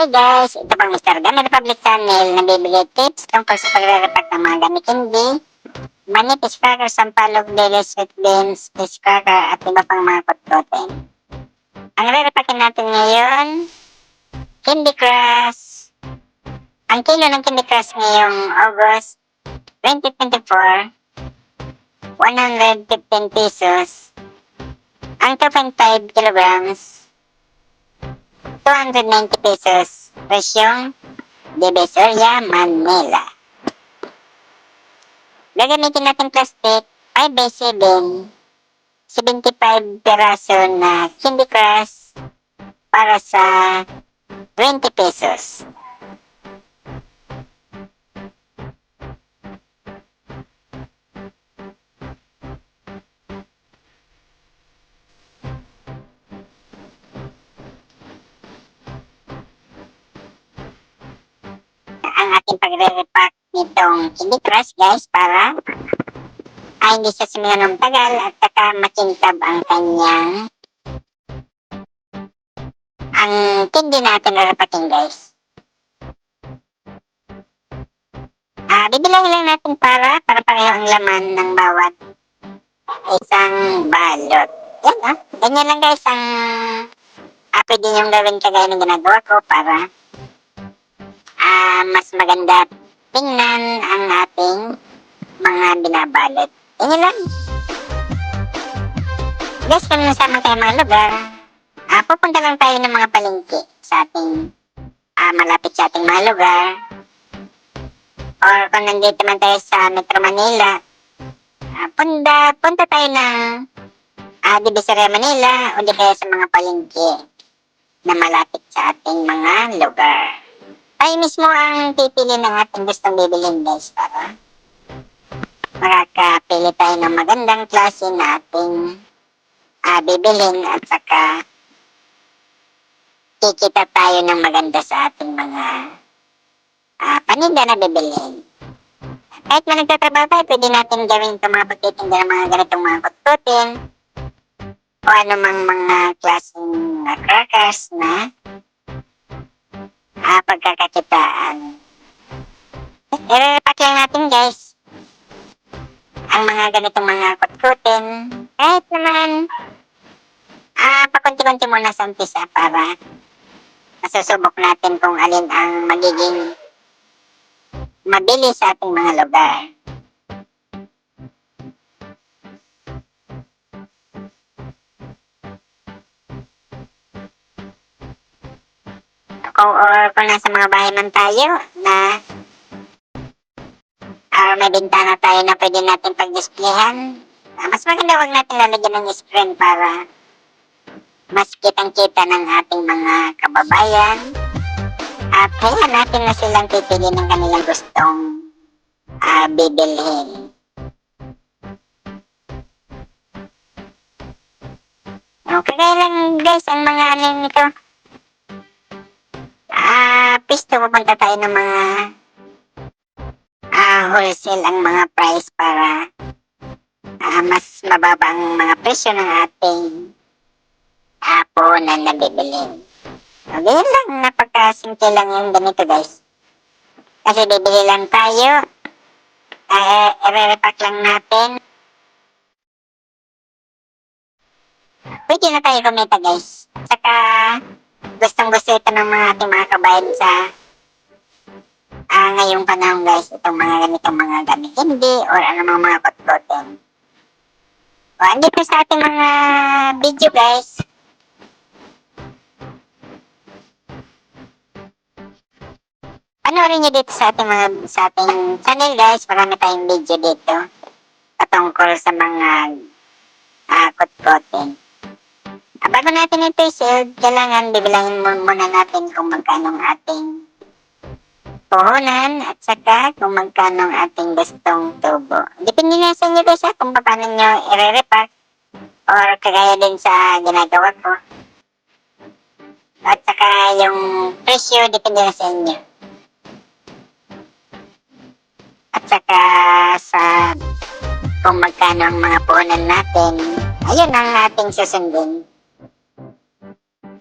Hi guys! Ito pang Mr. Gummy Republic Channel na bibigay tips tungkol sa pagre-repack ng mga gamit hindi, manipis cracker, sampalog, daily sweet beans, cracker, at iba pang mga kutkotin. Ang re-repackin natin ngayon, Candy Crush. Ang kilo ng Candy Crush ngayong August 2024, 115 pesos. Ang 2.5 kilograms, 290 pesos. Presyong Divisoria, Manila. Gagamitin natin plastic 5 by 7 75 peraso na Candy Crush para sa 20 pesos. Pagre-repack nitong Candy Crush guys para ay hindi siya sumigaw ng tagal at saka makintab ang kanyang ang candy natin re-repacking guys. Ah, bibilang lang natin para para pareho ang laman ng bawat isang balot. Yan ah, ganyan lang guys ang ah, pwede niyong gawin kagaya ng ginagawa ko para ah, mas maganda tingnan ang ating mga binabalot. Yan lang. Guys, kung nasama tayo mga lugar, ah, pupunta lang tayo ng mga palengke sa ating ah, malapit sa ating mga lugar. Or kung nandito man tayo sa Metro Manila, ah, punta, punta tayo ng ah, Divisoria Manila o di kaya sa mga palengke na malapit sa ating mga lugar tayo mismo ang pipili ng ating gustong bibilin guys para makakapili tayo ng magandang klase na ating ah, bibilin at saka kikita tayo ng maganda sa ating mga ah, paninda na bibilin. Kahit na nagtatrabaho tayo, pwede natin gawin itong mga pagtitinda ng mga ganitong mga kutkutin o anumang mga klaseng mga crackers na ah, pagkakakitaan. I-repack lang natin guys ang mga ganitong mga kutkutin. Kahit naman ah, pakunti-kunti muna sa umpisa para masusubok natin kung alin ang magiging mabili sa ating mga lugar. Kung or kung nasa mga bahay man tayo na or may bintana tayo na pwede natin pag-displayhan, ah, mas maganda wag natin lalagyan ng screen para mas kitang-kita ng ating mga kababayan at kaya natin na silang pipili ng kanilang gustong ah, bibilhin. Okay lang guys ang mga ano nito pisto pupunta tayo ng mga ah, wholesale ang mga price para ah, mas mababa ang mga presyo ng ating ah, puhunan na bibilin. So, ganyan lang, napakasimple lang yung ganito guys. Kasi bibili lang tayo, ah, i-repack lang natin. Pwede na tayo kumita guys. Saka, gustong gusto ito ng mga ating mga kabayan sa ah, ngayong panahon guys, itong mga ganitong mga gamit hindi or ano mga kotkotin. O, andito sa ating mga video guys. Panoorin nyo dito sa ating mga sa ating channel guys. Marami tayong video dito patungkol sa mga ah, kotkotin. Bago natin ito i-save, kailangan bibilangin muna natin kung magkano ang ating puhunan at saka kung magkano ang ating gustong tubo. Depende na sa inyo guys ha, kung paano nyo i-repack or kagaya din sa ginagawa ko. At saka yung presyo, depende na sa inyo. At saka sa kung magkano ang mga puhunan natin, ayun ang ating susundin.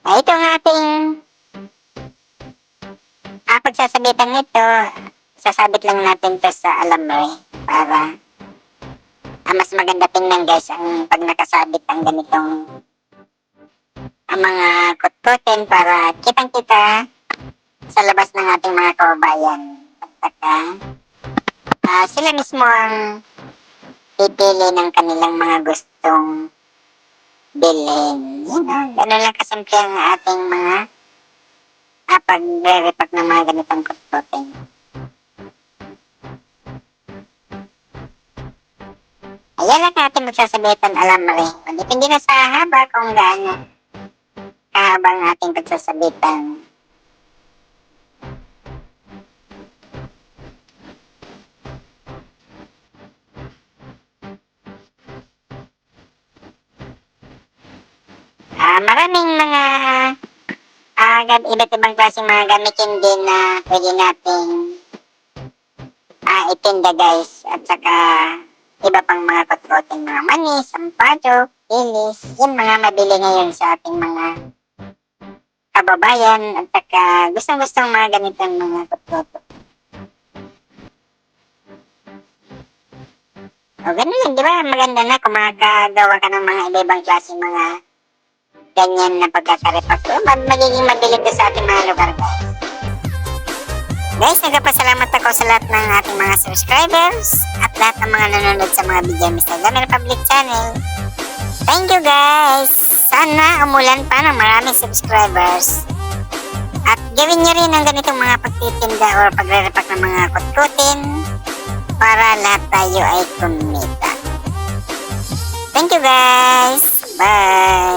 Ah, ito ang ating pagsasabitan nito, sasabit lang natin to sa alambre para ah, mas maganda tingnan guys ang pag nakasabit ang ganitong ang mga kutkutin para kitang-kita sa labas ng ating mga kababayan. At saka, ah, sila mismo ang pipili ng kanilang mga gustong bilhin. You know, ganun lang kasimple ang ating mga ah, pagre-repack ng mga ganitong kutkutin. Ayan lang natin magsasabitan alamre. Depende na sa haba kung gaano kahaba ang ating pagsasabitan. Ah, maraming mga gam- iba't ibang klaseng mga gamitin din na pwede nating ah, itinda guys. At saka iba pang mga kutkutin, mga manis, sampado, ilis, yung mga mabili ngayon sa ating mga kababayan at saka gustong-gustong mga ganitong mga kutkutin. O ganun lang, di ba? Maganda na kung makakagawa ka ng mga iba-ibang klase mga ganyan na pagkakarepack. So, mag magiging mabilis to sa ating mga lugar, guys. Guys, nagpapasalamat ako sa lahat ng ating mga subscribers at lahat ng mga nanonood sa mga video Mr. Gamer Public Channel. Thank you guys! Sana umulan pa ng maraming subscribers. At gawin nyo rin ang ganitong mga pagtitinda or pagre-repack ng mga kutkutin para lahat tayo ay kumita. Thank you guys! Bye!